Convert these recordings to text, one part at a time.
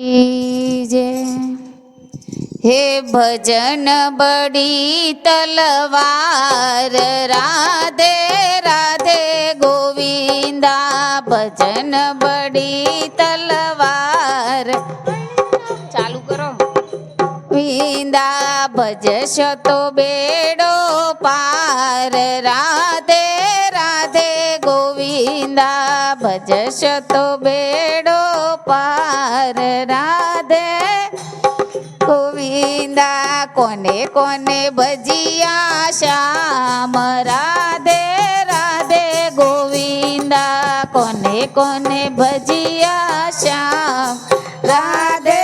જે હે ભજન બડી તલવાર રાધે રાધે ગોવિંદા ભજન બડી તલવાર ચાલુ કરો વિંદા ભજશ તો બેડો પાર રાધે રાધે ગોવિંદા ભજશ તો બેડો પાર રાધે, ગોવિંદા કોને કોને ભજિયા શ્યામ રાધે રાધે ગોવિંદા કોને કોને ભજિયા શ્યામ રાધે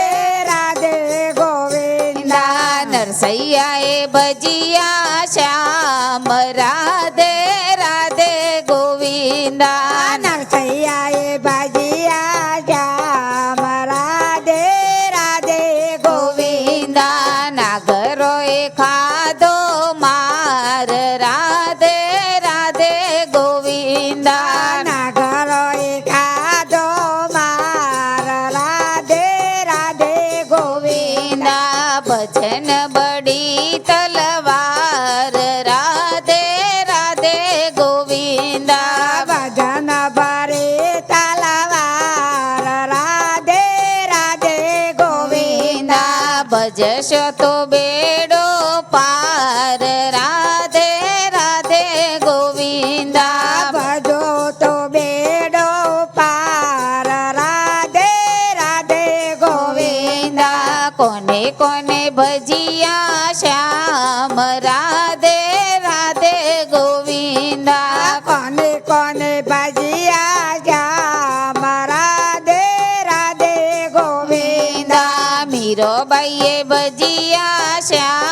રાધે ગોવિંદા, નરસૈયાએ ભજિયા શ્યામ રાધે ભજશો તો બેડો પાર ભજીયા શ્યામ રાધે રાધે ગોવિંદા. કોને કોને ભજિયા શ્યામ રાધે રાધે ગોવિંદા. મીરો ભાઈએ ભજિયા શ્યામ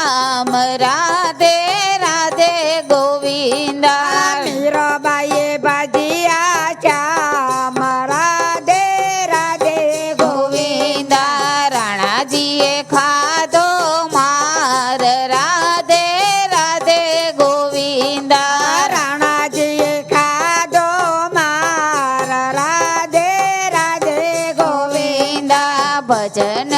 ભજન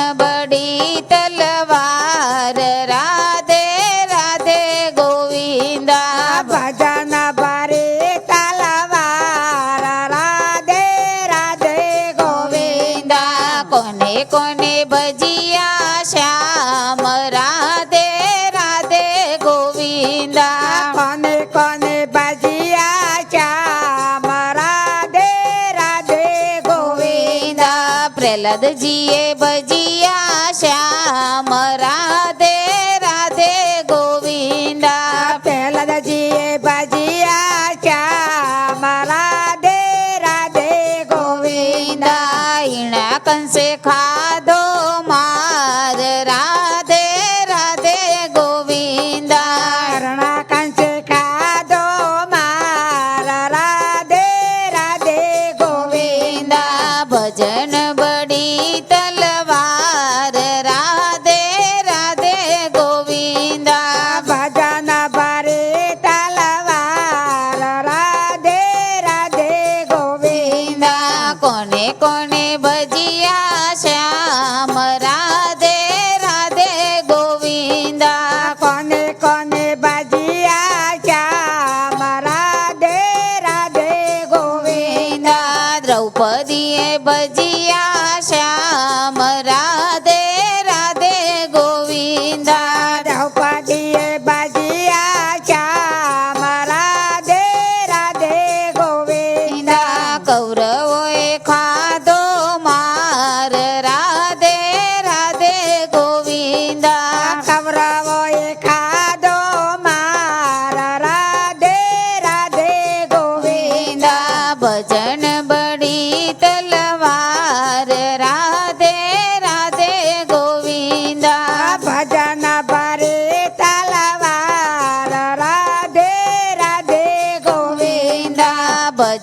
પ્રહલાદજીએ ભજીયા શ્યામ રાધે રાધે ગોવિંદા. પ્રહલાદજીએ ભજીયા શ્યામ રાધે રાધે ગોવિંદા. ઈણા કંસે ખાધો માર રાધે રાધે ગોવિંદા. રણા કંસે ખાધો માર રાધે રાધે ગોવિંદા. ભજન ભજીયા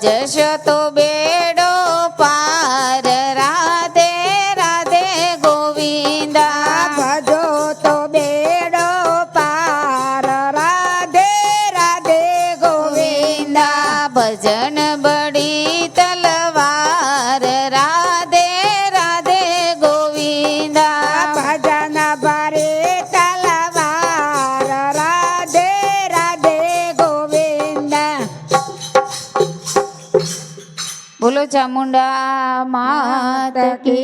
já eu tô బోలో చాముండా మాతకి.